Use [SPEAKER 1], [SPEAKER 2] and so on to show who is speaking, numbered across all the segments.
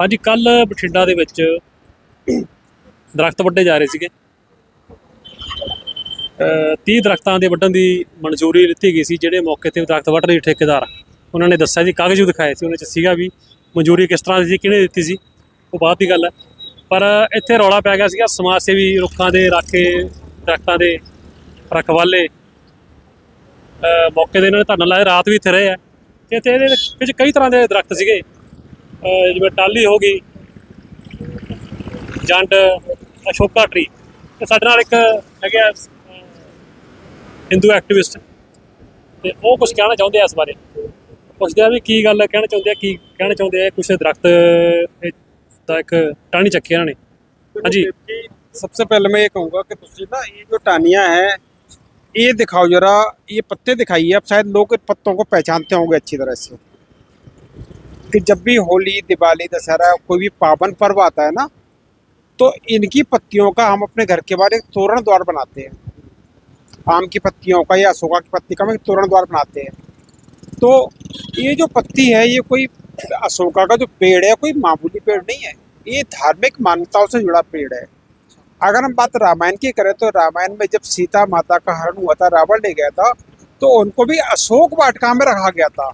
[SPEAKER 1] ਹਾਂਜੀ ਕੱਲ ਬਠਿੰਡਾ ਦੇ ਵਿੱਚ ਦਰਖਤ ਵੱਡੇ ਜਾ ਰਹੇ ਸੀਗੇ। ਅ 30 ਦਰਖਤਾਂ ਦੇ ਵੱਢਣ ਦੀ ਮਨਜ਼ੂਰੀ ਦਿੱਤੀ ਗਈ ਸੀ, ਜਿਹੜੇ ਮੌਕੇ ਤੇ ਦਰਖਤ ਵੱਢ ਰਹੇ ਠੇਕੇਦਾਰ। ਉਹਨਾਂ ਨੇ ਦੱਸਿਆ ਜੀ, ਕਾਗਜ਼ ਵੀ ਦਿਖਾਏ ਸੀ ਉਹਨਾਂ 'ਚ ਸੀਗਾ ਵੀ ਮਨਜ਼ੂਰੀ ਕਿਸ ਤਰ੍ਹਾਂ ਦੀ ਸੀ, ਕਿਹਨੇ ਦਿੱਤੀ ਸੀ, ਉਹ ਬਾਅਦ ਦੀ ਗੱਲ ਹੈ। ਪਰ ਇੱਥੇ ਰੌਲਾ ਪੈ ਗਿਆ ਸੀਗਾ, ਸਮਾਜ ਸੇਵੀ ਰੁੱਖਾਂ ਦੇ ਰਾਖੇ, ਦਰਖਤਾਂ ਦੇ ਰਖਵਾਲੇ ਅ ਮੌਕੇ ਦੇ ਇਹਨਾਂ ਨੇ ਧਰਨਾ ਲਾਇਆ, ਰਾਤ ਵੀ ਇੱਥੇ ਰਹੇ ਆ। ਤੇ ਇੱਥੇ ਇਹਦੇ ਵਿੱਚ ਕਈ ਤਰ੍ਹਾਂ ਦੇ ਦਰਖਤ ਸੀਗੇ। ਜਿਵੇਂ ਟਾਲੀ ਹੋ ਗਈ ਜੰਡ ਅਸ਼ੋਕਾ ਟਰੀ ਤੇ ਸਾਡੇ ਨਾਲ ਇੱਕ ਹੈਗੇ ਆ ਅਹ, ਹਿੰਦੂ ਐਕਟਿਵਿਸਟ ਤੇ ਉਹ ਕੁਝ ਕਹਿਣਾ ਚਾਹੁੰਦੇ ਆ ਇਸ ਬਾਰੇ ਪੁੱਛਦੇ ਆ ਵੀ ਕੀ ਗੱਲ ਕਹਿਣਾ ਚਾਹੁੰਦੇ ਆ ਕੀ ਕਹਿਣਾ ਚਾਹੁੰਦੇ ਆ ਕੁਝ ਦਰਖਤ ਇਹ ਦਾ ਇੱਕ ਟਾਹਣੀ ਚੱਕੀ ਇਹਨਾਂ ਨੇ ਹਾਂਜੀ
[SPEAKER 2] कि सबसे पहले मैं ये कहूँगा कि तुझे ना ये जो टानियाँ हैं ये दिखाओ जरा ये पत्ते दिखाइए अब शायद लोग इन पत्तों को पहचानते होंगे अच्छी तरह से कि जब भी होली, दिवाली, दशहरा कोई भी पावन पर्व आता है ना तो इनकी पत्तियों का हम अपने घर के बाहर एक तोरण द्वार बनाते हैं। आम की पत्तियों का या अशोका की पत्ती का हम एक तोरण द्वार बनाते हैं। तो ये जो पत्ती है, ये कोई अशोका का जो पेड़ है, कोई मामूली पेड़ नहीं है। ये धार्मिक मान्यताओं से जुड़ा पेड़ है। अगर हम बात रामायण की करें तो रामायण में जब सीता माता का हरण हुआ था, रावण ले गया था तो उनको भी अशोक वाटिका में रखा गया था।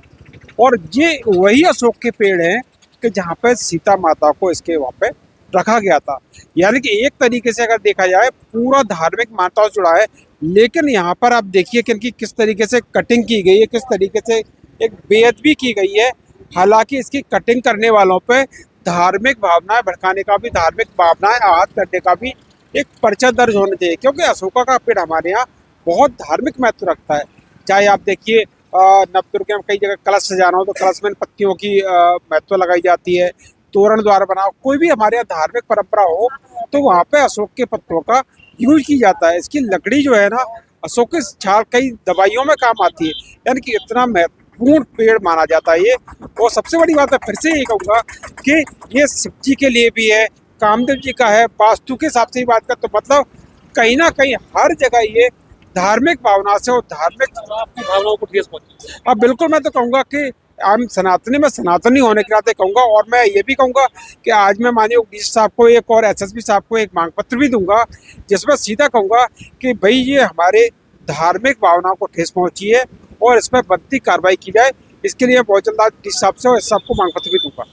[SPEAKER 2] और ये वही अशोक के पेड़ हैं कि जहाँ पे सीता माता को इसके वहाँ पे रखा गया था। यानी कि एक तरीके से अगर देखा जाए, पूरा धार्मिक मान्यताओं से जुड़ा है, लेकिन यहाँ पर आप देखिए कि इनकी किस तरीके से कटिंग की गई है, किस तरीके से एक बेअदबी की गई है। हालाँकि इसकी कटिंग करने वालों पे धार्मिक भावनाएँ भड़काने का भी, धार्मिक भावनाएँ आहत करने का भी एक पर्चा दर्ज होना चाहिए, क्योंकि अशोका का पेड़ हमारे यहाँ बहुत धार्मिक महत्व रखता है। चाहे आप देखिए नवदुर्ग में कई जगह कलश सजाना हो तो कलश में पत्तियों की महत्व लगाई जाती है। तोरण द्वार बनाओ कोई भी हमारे यहाँ धार्मिक परंपरा हो तो वहाँ पे अशोक के पत्तों का यूज़ की जाता है। इसकी लकड़ी जो है ना, अशोक की छाल कई दवाइयों में काम आती है। यानी कि इतना महत्वपूर्ण पेड़ माना जाता है ये। और सबसे बड़ी बात मैं फिर से ये कहूँगा कि ये शिव जी के लिए भी है, कामदेव जी का है। वास्तु के हिसाब से ही बात कर तो मतलब कहीं ना कहीं हर जगह ये धार्मिक भावना से और धार्मिक
[SPEAKER 1] आपकी भावनाओं को ठेस पहुंची
[SPEAKER 2] अब बिल्कुल मैं तो कहूँगा कि हम सनातनी में सनातनी होने के नाते कहूँगा और मैं ये भी कहूँगा कि आज मैं माननीय डी साहब को एक और एसएसपी साहब को एक मांग पत्र भी दूंगा जिसमें सीधा कहूँगा कि भाई ये हमारे धार्मिक भावनाओं को ठेस पहुँची है और इस पर बनती कार्रवाई की जाए इसके लिए बहुत जल्द आज डी साहब से और एस साहब को मांग पत्र भी दूंगा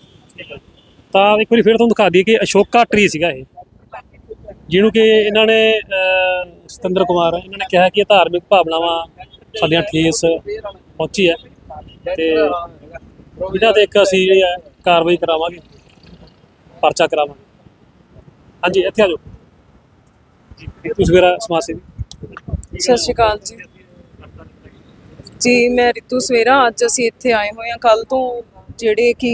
[SPEAKER 1] ਤਾਂ ਇੱਕ ਵਾਰੀ ਫਿਰ ਤੁਹਾਨੂੰ ਦਿਖਾ ਦਈਏ ਕਿ ਅਸ਼ੋਕਾ ਟਰੀ ਸੀਗਾ ਇਹ ਜਿਹਨੂੰ ਕਿ ਇਹਨਾਂ ਨੇ ਸਤਿੰਦਰ ਕੁਮਾਰ, ਇਹਨਾਂ ਨੇ ਕਿਹਾ ਕਿ ਇਹ ਧਾਰਮਿਕ ਭਾਵਨਾਵਾਂ ਸਾਡੀਆਂ ਠੇਸ ਪਹੁੰਚੀ ਹੈ ਤੇ ਇਹਨਾਂ ਤੇ ਇੱਕ ਅਸੀਂ ਜਿਹੜੀ ਹੈ ਕਾਰਵਾਈ ਕਰਾਵਾਂਗੇ, ਪਰਚਾ ਕਰਾਵਾਂਗੇ। ਹਾਂਜੀ, ਇੱਥੇ ਆ ਜਾਓ। ਤੁਸੀਂ ਮੇਰਾ ਸਮਾਜ ਸੇਵੀ।
[SPEAKER 3] ਸਤਿ ਸ਼੍ਰੀ ਅਕਾਲ ਜੀ। ਜੀ, ਮੈਂ ਰਿਤੂ ਸਵੇਰਾ। ਅੱਜ ਅਸੀਂ ਇੱਥੇ ਆਏ ਹੋਏ ਹਾਂ। ਕੱਲ ਤੋਂ ਜਿਹੜੇ ਕਿ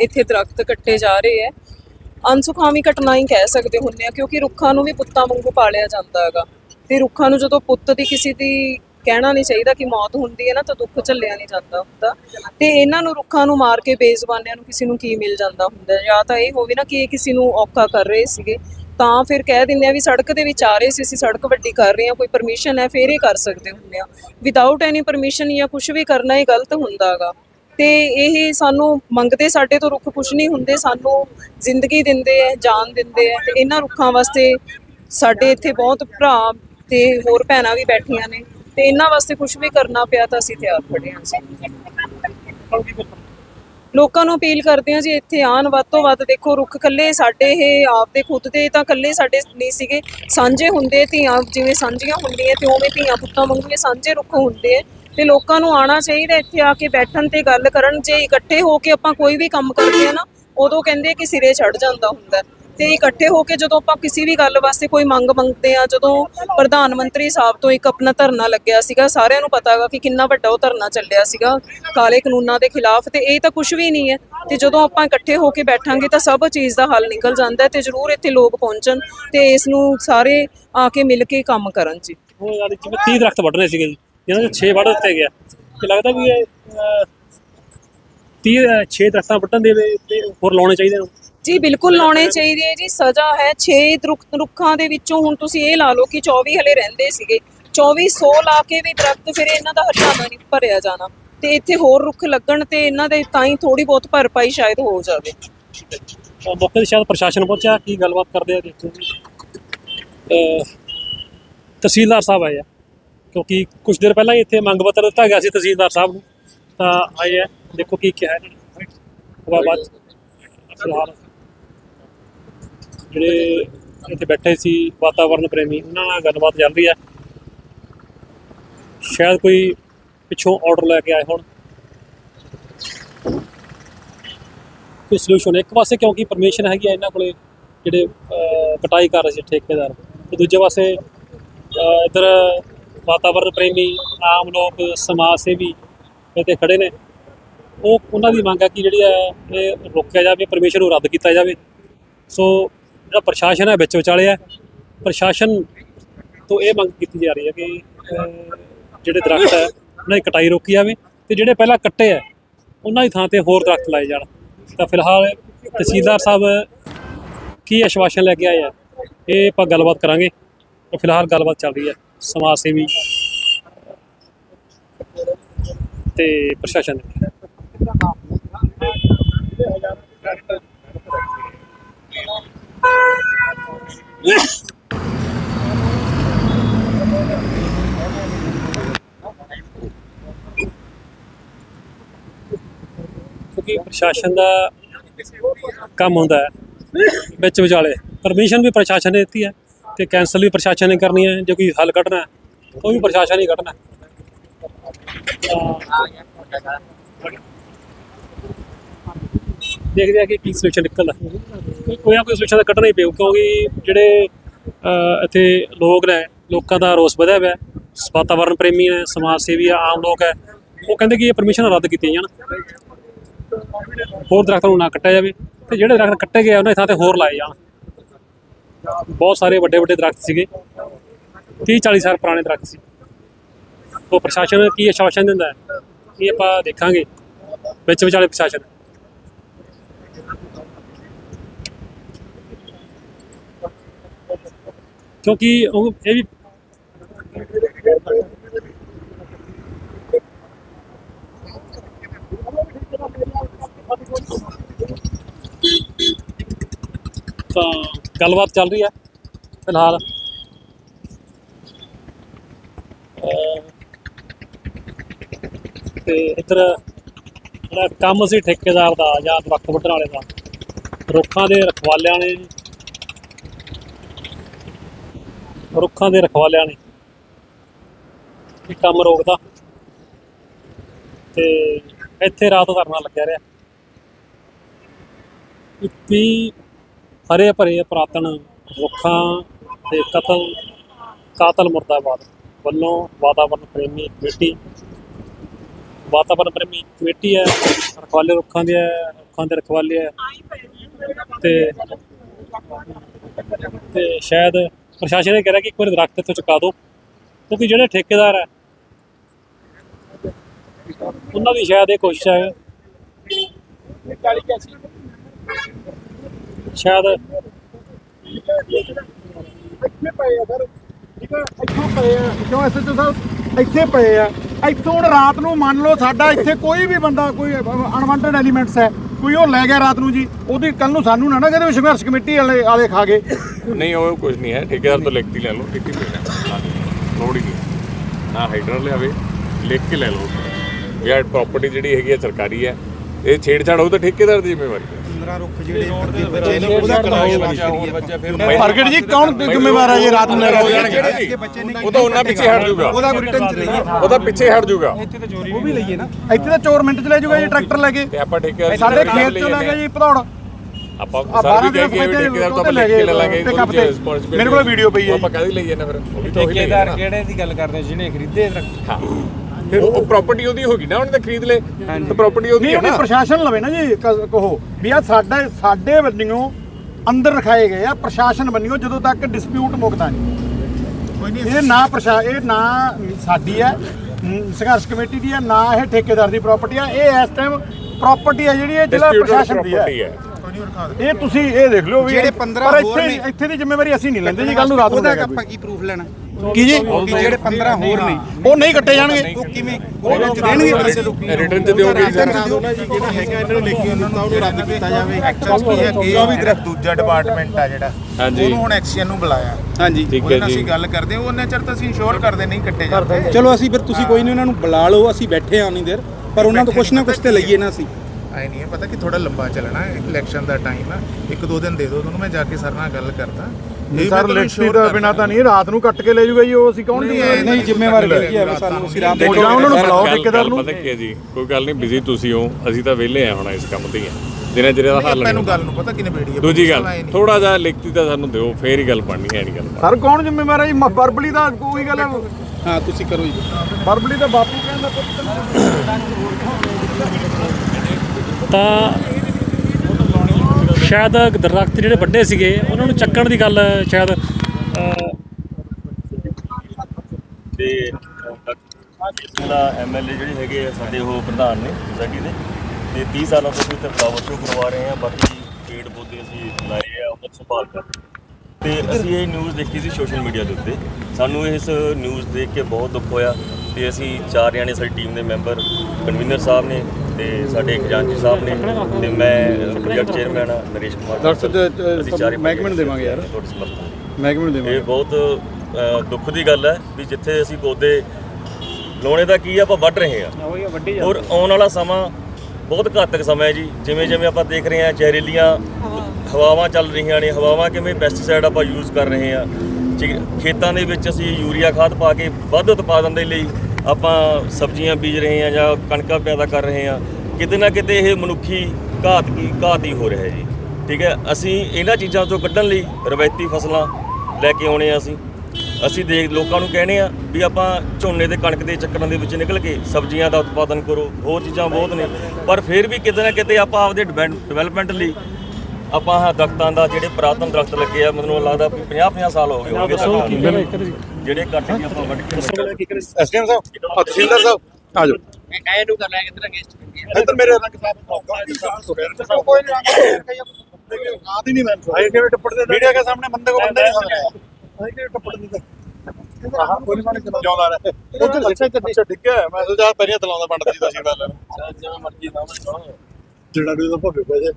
[SPEAKER 3] ਇੱਥੇ ਦਰਖਤ ਕੱਟੇ ਜਾ ਰਹੇ ਹੈ। ਅਨਸੁਖਾਵੀ ਘਟਨਾ ਹੀ ਕਹਿ ਸਕਦੇ ਹੁੰਨੇ ਆ, ਕਿਉਂਕਿ ਰੁੱਖਾਂ ਨੂੰ ਵੀ ਪੁੱਤਾਂ ਵਾਂਗੂ ਪਾਲਿਆ ਜਾਂਦਾ ਹੈਗਾ। ਤੇ ਰੁੱਖਾਂ ਨੂੰ ਜਦੋਂ ਪੁੱਤ ਦੀ ਕਿਸੇ ਦੀ ਕਹਿਣਾ ਨਹੀਂ ਚਾਹੀਦਾ ਕਿ ਮੌਤ ਹੁੰਦੀ ਹੈ ਨਾ, ਤਾਂ ਦੁੱਖ ਝੱਲਿਆ ਨਹੀਂ ਜਾਂਦਾ ਹੁੰਦਾ। ਤੇ ਇਹਨਾਂ ਨੂੰ ਰੁੱਖਾਂ ਨੂੰ ਮਾਰ ਕੇ ਬੇਜ਼ਬਾਨਿਆਂ ਨੂੰ ਕਿਸੇ ਨੂੰ ਕੀ ਮਿਲ ਜਾਂਦਾ ਹੁੰਦਾ ਜਾਂ ਤਾਂ ਇਹ ਹੋਵੇ ਨਾ ਕਿ ਇਹ ਕਿਸੇ ਨੂੰ ਔਖਾ ਕਰ ਰਹੇ ਸੀਗੇ, ਤਾਂ ਫਿਰ ਕਹਿ ਦਿੰਦੇ ਆ ਵੀ ਸੜਕ ਦੇ ਵਿੱਚ ਆ ਰਹੇ ਸੀ, ਅਸੀਂ ਸੜਕ ਵੱਡੀ ਕਰ ਰਹੇ ਹਾਂ, ਕੋਈ ਪਰਮਿਸ਼ਨ ਹੈ, ਫਿਰ ਇਹ ਕਰ ਸਕਦੇ ਹੁੰਦੇ ਆ। ਵਿਦਆਊਟ ਐਨੀ ਪਰਮਿਸ਼ਨ ਜਾਂ ਕੁਝ ਵੀ ਕਰਨਾ ਇਹ ਗਲਤ ਹੁੰਦਾ ਹੈਗਾ। ਤੇ ਇਹ ਸਾਨੂੰ ਮੰਗਦੇ, ਸਾਡੇ ਤੋਂ ਰੁੱਖ ਕੁਛ ਨਹੀਂ ਹੁੰਦੇ, ਸਾਨੂੰ ਜ਼ਿੰਦਗੀ ਦਿੰਦੇ ਆ ਜਾਨ ਦਿੰਦੇ ਆ ਤੇ ਇਹਨਾਂ ਰੁੱਖਾਂ ਵਾਸਤੇ ਸਾਡੇ ਇੱਥੇ ਬਹੁਤ ਭਰਾ ਤੇ ਹੋਰ ਭੈਣਾਂ ਵੀ ਬੈਠੀਆਂ ਨੇ ਤੇ ਇਹਨਾਂ ਵਾਸਤੇ ਕੁਝ ਵੀ ਕਰਨਾ ਪਿਆ ਤਾਂ ਅਸੀਂ ਤਿਆਰ ਖੜੇ ਹਾਂ ਜੀ। ਲੋਕਾਂ ਨੂੰ ਅਪੀਲ ਕਰਦੇ ਹਾਂ ਜੀ, ਇੱਥੇ ਆਣ ਵੱਧ ਤੋਂ ਵੱਧ ਦੇਖੋ, ਰੁੱਖ ਕੱਲੇ ਸਾਡੇ, ਇਹ ਆਪ ਦੇ ਖੁਦ ਦੇ ਤਾਂ ਕੱਲੇ ਸਾਡੇ ਨਹੀਂ ਸੀਗੇ, ਸਾਂਝੇ ਹੁੰਦੇ, ਧੀਆਂ ਜਿਵੇਂ ਸਾਂਝੀਆਂ ਹੁੰਦੀਆਂ ਤੇ ਉਵੇਂ ਧੀਆਂ ਪੁੱਤਾਂ ਵਾਂਗੂ ਸਾਂਝੇ ਰੁੱਖ ਹੁੰਦੇ ਆ ਤੇ ਲੋਕਾਂ ਨੂੰ ਆਣਾ ਚਾਹੀਦਾ ਇੱਥੇ ਆ ਕੇ ਬੈਠਣ ਤੇ ਗੱਲ ਕਰਨ। ਜੇ ਇਕੱਠੇ ਹੋ ਕੇ ਆਪਾਂ ਕੋਈ ਵੀ ਕੰਮ ਕਰਦੇ ਆ ਨਾ, ਉਦੋਂ ਕਹਿੰਦੇ ਕਿ ਸਿਰੇ ਚੜ ਜਾਂਦਾ ਹੁੰਦਾ। ਤੇ ਇਕੱਠੇ ਹੋ ਕੇ ਜਦੋਂ ਆਪਾਂ ਕਿਸੇ ਵੀ ਗੱਲ ਵਾਸਤੇ ਕੋਈ ਮੰਗ ਮੰਗਦੇ ਆ ਜਦੋਂ ਪ੍ਰਧਾਨ ਮੰਤਰੀ ਸਾਹਿਬ ਤੋਂ ਇੱਕ ਆਪਣਾ ਧਰਨਾ ਲੱਗਿਆ ਸੀਗਾ, ਸਾਰਿਆਂ ਨੂੰ ਪਤਾ ਕਿ ਕਿੰਨਾ ਵੱਡਾ ਉਹ ਧਰਨਾ ਚੱਲਿਆ ਸੀਗਾ, ਕਾਲੇ ਕਾਨੂੰਨਾਂ ਦੇ ਖਿਲਾਫ ਤੇ ਇਹ ਤਾਂ ਕੁਝ ਵੀ ਨਹੀਂ ਹੈ। ਤੇ ਜਦੋਂ ਆਪਾਂ ਇਕੱਠੇ ਹੋ ਕੇ ਬੈਠਾਂਗੇ ਤਾਂ ਸਭ ਚੀਜ਼ ਦਾ ਹੱਲ ਨਿਕਲ ਜਾਂਦਾ ਤੇ ਜ਼ਰੂਰ ਇੱਥੇ ਲੋਕ ਪਹੁੰਚਣ ਤੇ ਇਸ ਨੂੰ ਸਾਰੇ ਆ ਕੇ ਮਿਲ ਕੇ ਕੰਮ ਕਰਨ ਜੀ।
[SPEAKER 1] ਉਹ ਯਾਰ ਜਿਵੇਂ 30 ਦਰਖਤ ਵੱਢਣੇ ਸੀਗੇ ਜੀ। ਜਿਹਨਾਂ ਦੇ 6 ਵੱਢ ਦਿੱਤੇ ਗਿਆ। ਤੇ ਲੱਗਦਾ ਵੀ ਇਹ 30 6 ਦਰਖਤਾਂ ਵੱਢਣ ਦੇ ਤੇ ਹੋਰ ਲਾਉਣੇ ਚਾਹੀਦੇ ਨੇ।
[SPEAKER 3] ਜੀ ਬਿਲਕੁਲ ਲਾਉਣੇ ਚਾਹੀਦੇ ਜੀ ਸਜ਼ਾ ਹੈ। 6 ਰੁੱਖਾਂ ਦੇ ਵਿੱਚੋਂ ਹੁਣ ਤੁਸੀਂ ਇਹ ਲਾ ਲਓ ਕਿ 24 ਹਲੇ ਰਹਿੰਦੇ ਸੀਗੇ। 2400 ਲਾ ਕੇ ਵੀ ਦਰਖਤ ਫਿਰ ਇਹਨਾਂ ਦਾ ਹਰਜਾਨਾ ਨਹੀਂ ਭਰਿਆ ਜਾਣਾ। ਤੇ ਇੱਥੇ ਹੋਰ ਰੁੱਖ ਲੱਗਣ ਤੇ ਇਹਨਾਂ ਦੇ ਤਾਂ ਹੀ ਥੋੜੀ ਬਹੁਤ ਭਰਪਾਈ ਸ਼ਾਇਦ ਹੋ ਜਾਵੇ।
[SPEAKER 1] ਮੌਕੇ ਤੇ ਸ਼ਾਇਦ ਪ੍ਰਸ਼ਾਸਨ ਪਹੁੰਚਿਆ। ਕੀ ਗੱਲਬਾਤ ਕਰਦੇ ਆ ਦੇਖੋ ਤਹਿਸੀਲਦਾਰ ਸਾਹਿਬ ਆਏ ਆ। ਕਿਉਂਕਿ ਕੁਝ ਦਿਨ ਪਹਿਲਾਂ ਹੀ ਇੱਥੇ ਮੰਗ ਪੱਤਰ ਦਿੱਤਾ ਗਿਆ ਸੀ ਤਹਿਸੀਲਦਾਰ ਸਾਹਿਬ ਨੂੰ। ਤਾਂ ਆਏ ਹੈ ਦੇਖੋ ਕੀ ਕਿਹਾ ਇਹਨਾਂ ਨੇ। ਉਹਦਾ ਬਾਅਦ ਫਿਲਹਾਲ ਜਿਹੜੇ ਇੱਥੇ ਬੈਠੇ ਸੀ ਵਾਤਾਵਰਣ ਪ੍ਰੇਮੀ ਉਹਨਾਂ ਨਾਲ ਗੱਲਬਾਤ ਚੱਲ ਰਹੀ ਹੈ ਸ਼ਾਇਦ ਕੋਈ ਪਿੱਛੋਂ ਆਰਡਰ ਲੈ ਕੇ ਆਏ ਹੋਣ। ਕੋਈ ਸੋਲੂਸ਼ਨ ਇੱਕ ਪਾਸੇ ਕਿਉਂਕਿ ਪਰਮਿਸ਼ਨ ਹੈਗੀ ਆ ਇਹਨਾਂ ਕੋਲੇ ਜਿਹੜੇ ਕਟਾਈ ਕਰ ਰਹੇ ਸੀ ਠੇਕੇਦਾਰ। ਤੇ ਦੂਜੇ ਪਾਸੇ ਅਹ, ਇੱਧਰ ਵਾਤਾਵਰਣ ਪ੍ਰੇਮੀ, ਆਮ ਲੋਕ, ਸਮਾਜ ਸੇਵੀ ਇੱਥੇ ਖੜੇ ਨੇ। ਉਹ, ਉਹਨਾਂ ਦੀ ਮੰਗ ਹੈ ਕਿ ਜਿਹੜੀ ਹੈ, ਇਹ ਰੋਕਿਆ ਜਾਵੇ ਪਰਮਿਸ਼ਨ ਨੂੰ ਰੱਦ ਕੀਤਾ ਜਾਵੇ। ਸੋ, ਜਿਹੜਾ ਪ੍ਰਸ਼ਾਸਨ ਹੈ, ਵਿੱਚ ਵਿਚਾਲੇ ਹੈ। ਪ੍ਰਸ਼ਾਸਨ ਤੋਂ ਇਹ ਮੰਗ ਕੀਤੀ ਜਾ ਰਹੀ ਹੈ ਕਿ ਜਿਹੜੇ ਦਰਖਤ ਹੈ, ਉਹਨਾਂ ਦੀ ਕਟਾਈ ਰੋਕੀ ਜਾਵੇ ਤੇ ਜਿਹੜੇ ਪਹਿਲਾਂ ਕੱਟੇ ਹੈ, ਉਹਨਾਂ ਦੀ ਥਾਂ ਤੇ ਹੋਰ ਦਰਖਤ ਲਾਏ ਜਾਣ। ਤਾਂ ਫਿਲਹਾਲ ਤਹਿਸੀਲਦਾਰ ਸਾਹਿਬ, ਕੀ ਆਸ਼ਵਾਸਨ ਲੈ ਕੇ ਆਏ ਆ ਇਹ ਆਪਾਂ ਗੱਲਬਾਤ ਕਰਾਂਗੇ। ਫਿਲਹਾਲ ਗੱਲਬਾਤ ਚੱਲ ਰਹੀ ਹੈ। ਸਮਾਜ ਸੇਵੀ ਤੇ ਪ੍ਰਸ਼ਾਸਨ ਕਿਉਂਕਿ ਪ੍ਰਸ਼ਾਸਨ ਦਾ ਕੰਮ ਹੁੰਦਾ ਹੈ ਵਿੱਚ ਵਿਚਾਲੇ। ਪਰਮਿਸ਼ਨ ਵੀ ਪ੍ਰਸ਼ਾਸਨ ਨੇ ਦਿੱਤੀ ਹੈ। ਤੇ ਕੈਂਸਲ ਵੀ ਪ੍ਰਸ਼ਾਸਨ ਨੇ ਕਰਨੀ ਹੈ ਜੇ ਕੋਈ ਹੱਲ ਕੱਢਣਾ ਹੈ ਉਹ ਵੀ ਪ੍ਰਸ਼ਾਸਨ ਹੀ ਕੱਢਣਾ ਦੇਖਦੇ ਆ ਕਿ ਕੀ ਸੋਲੂਸ਼ਨ ਨਿਕਲਦਾ। ਕੋਈ ਨਾ ਕੋਈ ਸੋਲੂਸ਼ਨ ਤਾਂ ਕੱਢਣਾ ਹੀ ਪਊ ਕਿਉਂਕਿ ਜਿਹੜੇ ਇੱਥੇ ਲੋਕ ਨੇ ਲੋਕਾਂ ਦਾ ਰੋਸ ਵਧਿਆ ਹੋਇਆ ਹੈ। ਵਾਤਾਵਰਣ ਪ੍ਰੇਮੀ ਨੇ ਸਮਾਜ ਸੇਵੀ ਆ ਆਮ ਲੋਕ ਹੈ। ਉਹ ਕਹਿੰਦੇ ਕਿ ਇਹ ਪਰਮਿਸ਼ਨ ਰੱਦ ਕੀਤੀਆਂ ਜਾਣ। ਹੋਰ ਦਰਖਤਾਂ ਨੂੰ ਨਾ ਕੱਟਿਆ ਜਾਵੇ ਤੇ ਜਿਹੜੇ ਦਰਖਤ ਕੱਟੇ ਗਏ ਆ, ਉਹਨਾਂ ਦੀ ਥਾਂ ਤੇ ਹੋਰ ਲਾਏ ਜਾਣ। ਬਹੁਤ ਸਾਰੇ ਵੱਡੇ ਵੱਡੇ ਦਰਖਤ ਸੀਗੇ। 30 40 ਸਾਲ ਪੁਰਾਣੇ ਦਰਖਤ ਸੀ। ਉਹ ਪ੍ਰਸ਼ਾਸਨ ਕੀ ਆਸ਼ਵਾਸਨ ਦਿੰਦਾ ਹੈ? ਇਹ ਆਪਾਂ ਦੇਖਾਂਗੇ। ਵਿੱਚ ਵਿਚਾਲੇ ਪ੍ਰਸ਼ਾਸਨ। ਕਿਉਂਕਿ ਉਹ ਇਹ ਵੀ ਤਾਂ ਗੱਲਬਾਤ ਚੱਲ ਰਹੀ ਹੈ, ਫਿਲਹਾਲ। ਤੇ ਇੱਧਰ ਜਿਹੜਾ ਕੰਮ ਸੀ ਠੇਕੇਦਾਰ ਦਾ, ਜਾਂ ਦਰਖਤ ਵੱਢਣ ਵਾਲੇ ਦਾ, ਰੁੱਖਾਂ ਦੇ ਰਖਵਾਲਿਆਂ ਨੇ ਰੁੱਖਾਂ ਦੇ ਰਖਵਾਲਿਆਂ ਨੇ ਇਹ ਕੰਮ ਰੋਕਦਾ। ਤੇ ਇੱਥੇ ਰਾਤ ਧਰਨਾ ਲੱਗਿਆ ਰਿਹਾ। ਵੀ ਹਰੇ ਭਰੇ ਪੁਰਾਤਨ ਰੁੱਖਾਂ ਦੇ ਕਤਲ, ਕਾਤਲ ਮੁਰਦਾਬਾਦ ਵੱਲੋਂ ਵਾਤਾਵਰਣ ਪ੍ਰੇਮੀ ਕਮੇਟੀ। ਵਾਤਾਵਰਣ ਪ੍ਰੇਮੀ ਕਮੇਟੀ ਹੈ, ਰਖਵਾਲੇ ਰੁੱਖਾਂ ਦੇ ਹੈ, ਰੁੱਖਾਂ ਦੇ ਰਖਵਾਲੇ ਹੈ। ਤੇ ਤੇ ਸ਼ਾਇਦ ਪ੍ਰਸ਼ਾਸਨ ਨੇ ਕਿਹਾ ਕਿ ਇੱਕ ਵਾਰ ਦਰਖਤ ਇੱਥੋਂ ਚੁਕਾ ਦਿਓ, ਕਿਉਂਕਿ ਜਿਹੜੇ ਠੇਕੇਦਾਰ ਹੈ, ਉਹਨਾਂ ਦੀ ਸ਼ਾਇਦ ਇਹ ਕੋਸ਼ਿਸ਼ ਹੈ। ਸ਼ਾਇਦ
[SPEAKER 4] ਇੱਥੇ ਪਏ ਆ ਸਰ। ਠੀਕ ਆ? ਇੱਥੋਂ ਪਏ ਆ। ਕਿਉਂ ਐਸਐਚਓ ਸਾਹਿਬ? ਇੱਥੇ ਪਏ ਆ। ਇੱਥੋਂ ਹੁਣ ਰਾਤ ਨੂੰ ਮੰਨ ਲਓ ਸਾਡਾ ਇੱਥੇ ਕੋਈ ਵੀ ਬੰਦਾ ਕੋਈ ਅਨਵਾਂਟਡ ਐਲੀਮੈਂਟਸ ਹੈ ਕੋਈ ਉਹ ਲੈ ਗਿਆ ਰਾਤ ਨੂੰ ਜੀ ਉਹਦੀ ਕੱਲ ਨੂੰ ਸਾਨੂੰ ਨਾ ਨਾ ਕਹਿੰਦੇ ਵੀ ਸੰਘਰਸ਼ ਕਮੇਟੀ ਵਾਲੇ ਆਲੇ ਖਾ ਗਏ।
[SPEAKER 5] ਨਹੀਂ ਉਹ ਕੁਝ ਨਹੀਂ ਹੈ। ਠੇਕੇਦਾਰ ਤੋਂ ਲਿਖਤੀ ਲੈ ਲਓ ਲਿਖਤੀ ਭੇਜਣਾ ਲੋੜ ਹੀ ਨਹੀਂ। ਨਾ ਹਾਈਡਰ ਲਿਆਵੇ ਲਿਖ ਕੇ ਲੈ ਲਓ। ਯਾਰ ਪ੍ਰਾਪਰਟੀ ਜਿਹੜੀ ਹੈਗੀ ਹੈ ਸਰਕਾਰੀ ਹੈ ਇਹ ਛੇੜਛਾੜ ਹੋਊ ਤਾਂ ਠੇਕੇਦਾਰ ਦੀ ਜ਼ਿੰਮੇਵਾਰੀ ਹੈ।
[SPEAKER 4] 15 ਰੁੱਖ ਜਿਹੜੇ ਬੱਚੇ ਨੇ ਉਹਦਾ
[SPEAKER 5] ਮੈਂ-
[SPEAKER 4] ਪ੍ਰਗਟ ਜੀ ਕੌਣ ਜ਼ਿੰਮੇਵਾਰ ਹੈ ਜੀ ਰਾਤ ਨੂੰ ਲੈ
[SPEAKER 5] ਹੋ
[SPEAKER 4] ਕੇ
[SPEAKER 5] ਜਾਣਗੇ? ਨਾ ਜੀ। ਉਹ ਤਾਂ ਉਹਨਾਂ ਪਿੱਛੇ ਹਟ ਜਾਊਗਾ।
[SPEAKER 4] ਉਹਦਾ ਕੋਈ ਰਿਟਰਨ ਚ ਲਈਏ।
[SPEAKER 5] ਉਹ ਤਾਂ ਪਿੱਛੇ ਹਟ ਜਾਊਗਾ।
[SPEAKER 4] ਉਹ ਵੀ ਲਈਏ ਨਾ। ਇੱਥੇ ਤਾਂ ਚੋਰ ਮਿੰਟ ਚ ਲੈ ਜਾਊਗਾ ਜੀ ਟਰੈਕਟਰ ਲੈ ਕੇ।
[SPEAKER 5] ਤੇ ਆਪਾਂ ਠੇਕੇਦਾਰ
[SPEAKER 4] ਸਾਡੇ ਖੇਤ ਚੋਂ ਲੈ ਗਿਆ ਜੀ ਭਦੌੜ।
[SPEAKER 5] ਆਪਾਂ ਸਰ
[SPEAKER 4] 12
[SPEAKER 5] ਵੀ ਕਹਿ ਕੇ ਠੇਕੇਦਾਰ ਤੋਂ
[SPEAKER 4] ਤੋਂ
[SPEAKER 5] ਆਪਾਂ ਲਿਖ ਕੇ ਲੈ ਲਾਂਗੇ
[SPEAKER 4] ਮੇਰੇ ਕੋਲ ਵੀਡੀਓ ਪਈ ਹੈ
[SPEAKER 5] ਆਪਾਂ ਕਾਹਦੀ ਲਈ ਜਾਂਦੇ ਫਿਰ? ਉਹ ਵੀ ਤਾਂ ਉਹੀ ਲਈ
[SPEAKER 6] ਠੇਕੇਦਾਰ। ਕਿਹੜੇ ਦੀ ਗੱਲ ਕਰਦੇ ਜਿਹਨੇ ਖਰੀਦੇ
[SPEAKER 5] ਹਾਂ। ਫਿਰ ਉਹ ਪ੍ਰਾਪਰਟੀ ਉਹਦੀ ਹੋਗੀ ਨਾ ਉਹਨੇ ਤਾਂ ਖਰੀਦ ਲੇ ਤਾਂ ਪ੍ਰਾਪਰਟੀ ਉਹਦੀ
[SPEAKER 4] ਨਹੀਂ
[SPEAKER 5] ਹੈ
[SPEAKER 4] ਉਹਦੀ
[SPEAKER 5] ਨਾ।
[SPEAKER 4] ਪ੍ਰਸ਼ਾਸਨ ਲਵੇ ਨਾ ਜੀ ਕ- ਕਹੋ ਵੀ ਆ ਸਾਡੇ ਸਾਡੇ ਬੰਨਿਓ ਅੰਦਰ ਰਖਾਏ ਗਏ ਆ ਪ੍ਰਸ਼ਾਸਨ ਬੰਨਿਓ ਜਦੋਂ ਤੱਕ ਡਿਸਪਿਊਟ ਮੁਕਦਾ ਨਹੀਂ। ਇਹ ਨਾ ਪ੍ਰਸ਼ਾ ਇਹ ਨਾ ਸਾਡੀ ਹੈ ਨ- ਸੰਘਰਸ਼ ਕਮੇਟੀ ਦੀ ਹੈ ਨਾ ਇਹ ਠੇਕੇਦਾਰ ਦੀ ਪ੍ਰਾਪਰਟੀ ਹੈ। ਇਹ ਇਸ ਟਾਈਮ ਪ੍ਰਾਪਰਟੀ ਹੈ ਜਿਹੜੀ ਇਹ ਜ਼ਿਲ੍ਹਾ
[SPEAKER 5] Disputed
[SPEAKER 4] ਪ੍ਰਸ਼ਾਸਨ ਦੀ
[SPEAKER 5] property
[SPEAKER 4] ਹੈ
[SPEAKER 5] ਹੈ।
[SPEAKER 7] ਨਹੀਂ ਰਖਾ ਦੇ
[SPEAKER 4] ਇਹ ਤੁਸੀਂ ਇਹ ਦੇਖ ਲਓ ਵੀ
[SPEAKER 7] ਜਿਹੜੇ 15
[SPEAKER 4] ਪਰ
[SPEAKER 7] ਹੋਰ
[SPEAKER 4] ਇੱਥੇ
[SPEAKER 7] ਨੇ-
[SPEAKER 4] ਇੱਥੇ ਦੀ ਜ਼ਿੰਮੇਵਾਰੀ ਅਸੀਂ ਨਹੀਂ ਲੈਂਦੇ ਜੀ ਕੱਲ ਨੂੰ ਰਾਤ ਨੂੰ
[SPEAKER 7] ਉਹਦਾ
[SPEAKER 4] ਲੈ
[SPEAKER 7] ਆਪਾਂ ਕੀ ਪ੍ਰੂਫ ਲੈਣਾ?
[SPEAKER 4] ਕੀ ਜੀ?
[SPEAKER 7] ਕਿ ਜਿਹੜੇ 15 ਹੋਰ ਨੇ
[SPEAKER 4] ਉਹ ਨਹੀਂ ਕੱਟੇ ਜਾਣਗੇ।
[SPEAKER 7] ਉਹ ਕਿਵੇਂ? ਉਹਨਾਂ ਚ ਦੇਣਗੇ ਪੈਸੇ? ਲੋਕੀ
[SPEAKER 5] ਰਿਟਰਨ ਚ ਦਿਓਗੇ
[SPEAKER 7] ਜਿਹੜਾ ਹੈਗਾ ਇਹਨਾਂ ਨੂੰ ਲਿਖੀ ਉਹਨਾਂ ਨੂੰ ਉਹਨੂੰ ਰੱਦ ਕੀਤਾ ਜਾਵੇ। ਐਕਸ਼ਨ ਕੀ ਹੈ ਕਿ ਉਹ ਵੀ ਦਰਖਤ ਦੂਜਾ ਡਿਪਾਰਟਮੈਂਟ ਆ ਜਿਹੜਾ।
[SPEAKER 5] ਹਾਂਜੀ।
[SPEAKER 7] ਉਹਨੂੰ ਹੁਣ ਐਕਸ਼ਨ ਨੂੰ ਬੁਲਾਇਆ। ਹਾਂਜੀ।
[SPEAKER 5] ਠੀਕ ਹੈ
[SPEAKER 7] ਉਹਦੇ ਨਾਲ
[SPEAKER 5] ਜੀ।
[SPEAKER 7] ਅਸੀਂ ਗੱਲ ਕਰਦੇ ਹਾਂ। ਉਹਨਾਂ ਚਿਰ ਤਾਂ ਅਸੀਂ ਇੰਸ਼ੋਰ ਕਰਦੇ ਨਹੀਂ ਕੱਟੇ ਜਾਂਦੇ।
[SPEAKER 8] ਚਲੋ ਅਸੀਂ ਫਿਰ ਤੁਸੀਂ ਕੋਈ ਨਹੀਂ ਉਹਨਾਂ ਨੂੰ ਬੁਲਾ ਲਓ। ਅਸੀਂ ਬੈਠੇ ਆ ਨਹੀਂ ਦੇਰ। ਪਰ ਉਹਨਾਂ ਤੋਂ ਕੁਛ ਨਾ ਕੁਛ ਤੇ ਲਈਏ ਨਾ ਅਸੀਂ।
[SPEAKER 7] ਆਏ ਨਹੀਂ ਹੈ। ਪਤਾ ਕਿ ਥੋੜਾ ਲੰਬਾ ਚੱਲਣਾ ਹੈ। ਇਲੈਕਸ਼ਨ ਦਾ ਟਾਈਮ ਆ। ਇੱਕ ਦੋ ਦਿਨ ਦੇ ਦਿਓ ਤੁਹਾਨੂੰ ਮੈਂ ਜਾ ਕੇ ਸਰ ਨਾਲ ਗੱਲ ਕਰਦਾ। ਇਹ
[SPEAKER 4] ਸਰ ਲਿਖਤੀ ਦਾ ਬਿਨਾ ਤਾਂ ਨਹੀਂ ਰਾਤ ਨੂੰ ਕੱਟ ਕੇ ਲੈ ਜੂਗਾ ਜੀ ਉਹ ਅਸੀਂ ਕੌਣ
[SPEAKER 7] ਨਹੀਂ,
[SPEAKER 4] ਜ਼ਿੰਮੇਵਾਰੀ
[SPEAKER 7] ਨਹੀਂ,
[SPEAKER 8] ਜ਼ਿੰਮੇਵਾਰੀ ਹੈਗੀ ਆ ਸਾਨੂੰ ਅਸੀਂ ਰਾਤ
[SPEAKER 4] ਦੇਖੋ, ਜਾਂ ਉਹਨਾਂ ਨੂੰ ਬੁਲਾਓ ਠੇਕੇਦਾਰ ਨੂੰ।
[SPEAKER 5] ਪਤਾ ਕੀ ਹੈ ਜੀ? ਕੋਈ ਗੱਲ ਨਹੀਂ ਬਿਜ਼ੀ ਤੁਸੀਂ ਹੋ। ਅਸੀਂ ਤਾਂ ਵਿਹਲੇ ਆ ਹੁਣ ਇਸ ਕੰਮ ਤੇ ਹੀ ਆ। ਜਿੰਨਾ ਚਿਰ ਦਾ ਹੱਲ
[SPEAKER 7] ਮੈਨੂੰ
[SPEAKER 5] ਨਹੀਂ
[SPEAKER 7] ਗੱਲ ਨੂੰ ਪਤਾ ਕਿਨੇ ਬੇੜੀ ਹੈ
[SPEAKER 5] ਦੂਜੀ ਗੱਲ। ਥੋੜਾ ਜਿਹਾ ਲਿਖਤੀ ਤਾਂ ਸਾਨੂੰ ਦਿਓ ਫੇਰ ਹੀ ਗੱਲ ਬਣਨੀ ਹੈ ਨਹੀਂ ਗੱਲ।
[SPEAKER 4] ਸਰ ਕੌਣ ਜ਼ਿੰਮੇਵਾਰ ਹੈ ਜੀ? ਬਰਬਲੀ ਦਾ ਕੋਈ ਗੱਲ ਹੈ।
[SPEAKER 8] ਹਾਂ ਤੁਸੀਂ ਕਰੋ ਜੀ।
[SPEAKER 4] ਬਰਬਲੀ ਦਾ ਬਾਪੂ ਕਹਿੰਦਾ
[SPEAKER 1] ਤਾਂ ਸ਼ਾਇਦ ਦਰਖਤ ਜਿਹੜੇ ਵੱਡੇ ਸੀਗੇ ਉਹਨਾਂ ਨੂੰ ਚੱਕਣ ਦੀ ਗੱਲ ਸ਼ਾਇਦ ਅਹ,
[SPEAKER 9] ਤੇ ਜਿਹੜਾ ਐਮਐਲਏ ਜਿਹੜੇ ਹੈਗੇ ਆ ਸਾਡੇ ਉਹ ਪ੍ਰਧਾਨ ਨੇ ਸੋਸਾਇਟੀ ਦੇ ਤੇ 30 ਸਾਲਾਂ ਤੋਂ ਅਸੀਂ ਇੱਥੇ ਫਲਾਵਰ ਸ਼ੋ ਕਰਵਾ ਰਹੇ ਹਾਂ ਬਾਕੀ ਪੇੜ ਪੌਦੇ ਅਸੀਂ ਲਾਏ ਆ ਉਹਨਾਂ ਸੰਭਾਲ ਕਰ ਤੇ ਅਸੀਂ ਇਹ ਨਿਊਜ਼ ਦੇਖੀ ਸੀ ਸੋਸ਼ਲ ਮੀਡੀਆ ਦੇ ਉੱਤੇ। ਸਾਨੂੰ ਇਸ ਨਿਊਜ਼ ਦੇਖ ਕੇ ਬਹੁਤ ਦੁੱਖ ਹੋਇਆ ਤੇ ਅਸੀਂ ਚਾਰ ਜਣੇ ਸਾਡੀ ਟੀਮ ਦੇ ਮੈਂਬਰ ਕਨਵੀਨਰ ਸਾਹਿਬ ਨੇ ਤੇ ਸਾਡੇ ਖਜ਼ਾਨਚੀ ਸਾਹਿਬ ਨੇ ਤੇ ਮੈਂ ਪ੍ਰੋਜੈਕਟ ਚੇਅਰਮੈਨ ਆ ਨਰੇਸ਼ ਕੁਮਾਰ ਚਾਰੇ
[SPEAKER 8] ਮਹਿਕਮੇ ਨੂੰ ਦੇਵਾਂਗੇ ਯਾਰ।
[SPEAKER 9] ਤੁਹਾਡੇ ਸਮਰਥਨ।
[SPEAKER 8] ਮਹਿਕਮੇ ਨੂੰ ਦੇਵਾਂਗੇ।
[SPEAKER 9] ਇਹ ਬਹੁਤ ਦੁੱਖ ਦੀ ਗੱਲ ਹੈ ਵੀ ਜਿੱਥੇ ਅਸੀਂ ਪੌਦੇ ਲਾਉਣੇ ਦਾ ਕੀ ਆ ਆਪਾਂ ਵੱਢ ਰਹੇ ਹਾਂ। ਔਰ ਆਉਣ ਵਾਲਾ ਸਮਾਂ ਬਹੁਤ ਘਾਤਕ ਸਮਾਂ ਹੈ ਜੀ। ਜਿਵੇਂ ਜਿਵੇਂ ਆਪਾਂ ਦੇਖ ਰਹੇ ਹਾਂ ਜ਼ਹਿਰੀਲੀਆਂ ਹਵਾਵਾਂ ਚੱਲ ਰਹੀਆਂ ਨੇ ਹਵਾਵਾਂ ਕਿਵੇਂ ਪੈਸਟੀਸਾਈਡ ਆਪਾਂ ਯੂਜ਼ ਕਰ ਰਹੇ ਹੈ। ਖੇਤਾਂ ਦੇ ਵਿੱਚ ਅਸੀਂ ਯੂਰੀਆ ਖਾਦ ਪਾ ਕੇ ਵੱਧ ਉਤਪਾਦਨ ਦੇ ਲਈ ਆਪਾਂ ਸਬਜ਼ੀਆਂ ਬੀਜ ਰਹੇ ਹਾਂ ਜਾਂ ਕਣਕਾਂ ਪੈਦਾ ਕਰ ਰਹੇ ਹਾਂ ਕਿਤੇ ਨਾ ਕਿਤੇ ਇਹ ਮਨੁੱਖੀ ਘਾਤ ਕੀ ਘਾਤ ਹੀ ਹੋ ਰਿਹਾ ਹੈ ਜੀ। ਠੀਕ ਹੈ? ਅਸੀਂ ਇਹਨਾਂ ਚੀਜ਼ਾਂ ਤੋਂ ਕੱਢਣ ਲਈ ਰਵਾਇਤੀ ਫਸਲਾਂ ਲੈ ਕੇ ਆਉਣੇ ਆ ਅਸੀਂ। ਅਸੀਂ ਦੇਖ ਲੋਕਾਂ ਨੂੰ ਕਹਿੰਦੇ ਆ ਵੀ ਆਪਾਂ ਝੋਨੇ ਤੇ ਕਣਕ ਦੇ ਚੱਕਰਾਂ ਦੇ ਵਿੱਚ ਨਿਕਲ ਕੇ ਸਬਜ਼ੀਆਂ ਦਾ ਉਤਪਾਦਨ ਕਰੋ ਹੋਰ ਚੀਜ਼ਾਂ ਬਹੁਤ ਨੇ। ਪਰ ਫਿਰ ਵੀ ਕਿਤੇ ਨਾ ਕਿਤੇ ਆਪਾਂ ਆਪਦੇ ਡਿਵੈਲਪਮੈਂਟ ਲਈ ਆਪਾਂ ਆਹ ਦਰਖਤਾਂ ਦਾ ਜਿਹੜੇ ਪੁਰਾਤਨ ਦਰਖਤ ਲੱਗੇ ਆ ਮੈਨੂੰ ਲੱਗਦਾ 50 50 ਸਾਲ ਹੋ ਗਏ ਹੋਣਗੇ। ਜਿਹੜੇ ਕੱਟ ਕੇ ਆਪਾਂ ਵੱਢ ਕੇ
[SPEAKER 4] ਐਸਡੀਐਮ ਸਾਹਿਬ ਆ ਤਹਿਸੀਲਦਾਰ ਸਾਹਿਬ ਆ ਜਾਓ। ਮੈਂ ਇਹਨੂੰ ਕਰ ਲਾਂਗੇ ਇਧਰ ਇੱਧਰ ਮੇਰੇ ਰੰਗ ਸਾਹਿਬ ਕੋਈ ਨਹੀਂ ਆਦੀ ਨਹੀਂ ਮੈਂ ਆਏ ਕਿਵੇਂ ਟੱਪੜਦੇ ਮੀਡੀਆ ਕੇ ਸਾਹਮਣੇ ਬੰਦੇ ਕੋ ਬੰਦੇ ਨਹੀਂ ਰਹੇ ਆਏ ਕਿਵੇਂ ਟੱਪੜਦੇ ਤੇ ਆਹ ਕੋਈ ਨਹੀਂ ਜਿਉਂਦਾ ਰਹੇ? ਉਧਰ ਅੱਛਾ ਅੱਛਾ ਠੀਕ ਹੈ ਮੈਂ ਸੋਚਿਆ ਪਹਿਲਾਂ ਤਲਾਉਂਦਾ ਪੰਡਤ ਜੀ ਦਾ ਸੀ ਗੱਲ ਜਿਹੜਾ ਮਰਜ਼ੀ ਨਾਮ ਜਿਹੜਾ ਵੀ ਤਾਂ ਭੱਗੇ ਪੈ ਜਾਏ